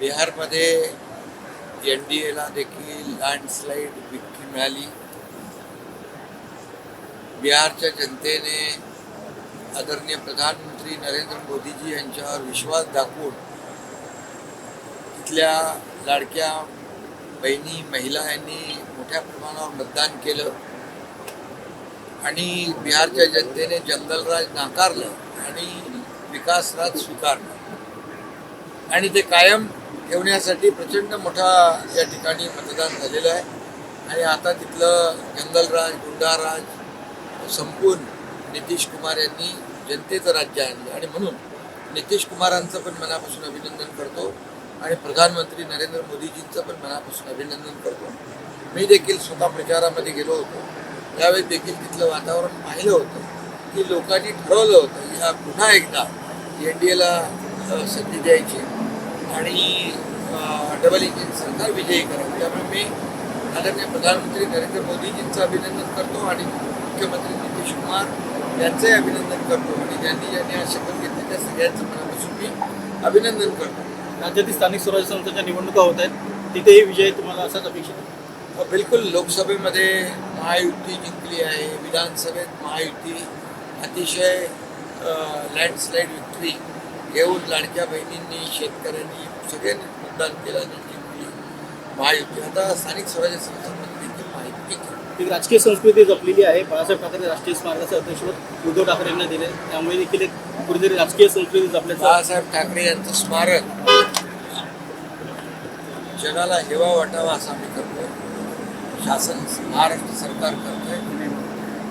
बिहारमध्ये N D एला देखील लँडस्लाईड विक्ट्री मिळाली. बिहारच्या जनतेने आदरणीय प्रधानमंत्री नरेंद्र मोदीजी यांच्यावर विश्वास दाखवून तिथल्या लाडक्या बहिणी महिला यांनी मोठ्या प्रमाणावर मतदान केलं आणि बिहारच्या जनतेने जंगलराज नाकारलं आणि विकासराज स्वीकारला. आणि ते कायम ठेवण्यासाठी प्रचंड मोठा या ठिकाणी मतदान झालेलं आहे. आणि आता तिथलं जंगलराज गुंडाराज संपून नितीश कुमार यांनी जनतेचं राज्य आणलं. आणि म्हणून नितीश कुमारांचं पण मनापासून अभिनंदन करतो आणि प्रधानमंत्री नरेंद्र मोदीजींचं पण मनापासून अभिनंदन करतो. मी देखील स्वतः प्रचारामध्ये गेलो होतो. त्यावेळी देखील तिथलं वातावरण पाहिलं होतं की लोकांनी ठरवलं होतं या पुन्हा एकदा एन डी एला संधी द्यायची. आणि डबल इंजिन सरकार विजयी करावं. त्यामुळे मी आदरणीय प्रधानमंत्री नरेंद्र मोदीजींचं अभिनंदन करतो आणि मुख्यमंत्री नितीश कुमार यांचंही अभिनंदन करतो. आणि ज्यांनी ज्यांनी आज शपथ घेतली त्या सगळ्यांचं मनापासून मी अभिनंदन करतो. राज्यातील स्थानिक स्वराज्य संस्थांच्या निवडणुका होत आहेत. तिथेही विजय तुम्हाला असाच अपेक्षित आहे? बिलकुल. लोकसभेमध्ये महायुती जिंकली आहे. विधानसभेत महायुती अतिशय लँडस्लाईड विक्ट्री घेऊन लाडक्या बहिणींनी शेतकऱ्यांनी सगळ्यांनी मतदान केलं आणि जिंकली महायुती. आता स्थानिक स्वराज्य संस्थांमध्ये देखील. एक राजकीय संस्कृती जपलेली आहे. बाळासाहेब ठाकरे राष्ट्रीय स्मारकाचे अध्यक्षपद उद्धव ठाकरे यांना दिले. त्यामुळे देखील एक कुठेतरी राजकीय संस्कृती जपल्याचा बाळासाहेब ठाकरे यांचं स्मारक जगाला हेवा वाटावा असं आम्ही करतो शासन महाराष्ट्र सरकार करतंय.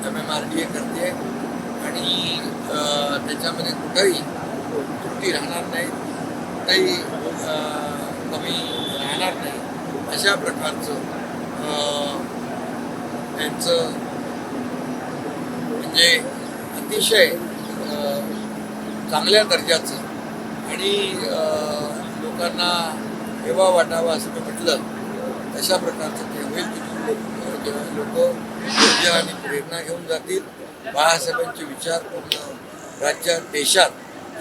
M M R D A करते. आणि त्याच्यामध्ये कुठंही त्रुटी राहणार नाही काही कमी राहणार नाही. अशा प्रकारचं त्यांचं म्हणजे अतिशय चांगल्या दर्जाचं आणि लोकांना हेवा वाटावा असं मी म्हटलं अशा प्रकारचं ते होईल. तिथून लोक ऊर्जा आणि प्रेरणा घेऊन जातील बाळासाहेबांचे विचार पूर्ण राज्यात देशात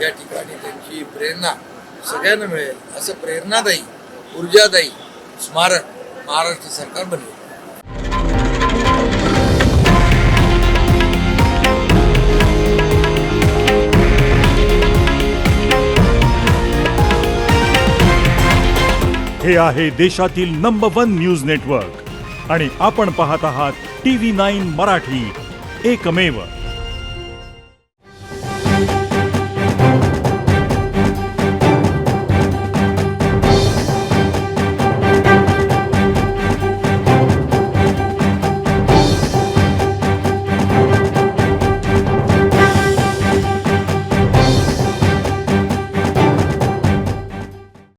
या ठिकाणी त्यांची प्रेरणा सगळ्यांना मिळेल. असं प्रेरणादायी ऊर्जादायी स्मारक महाराष्ट्र सरकार बनवेल. हे आहे देशातील नंबर वन न्यूज नेटवर्क आणि आपण पाहत आहात टी व्ही नाईन मराठी. एकमेव.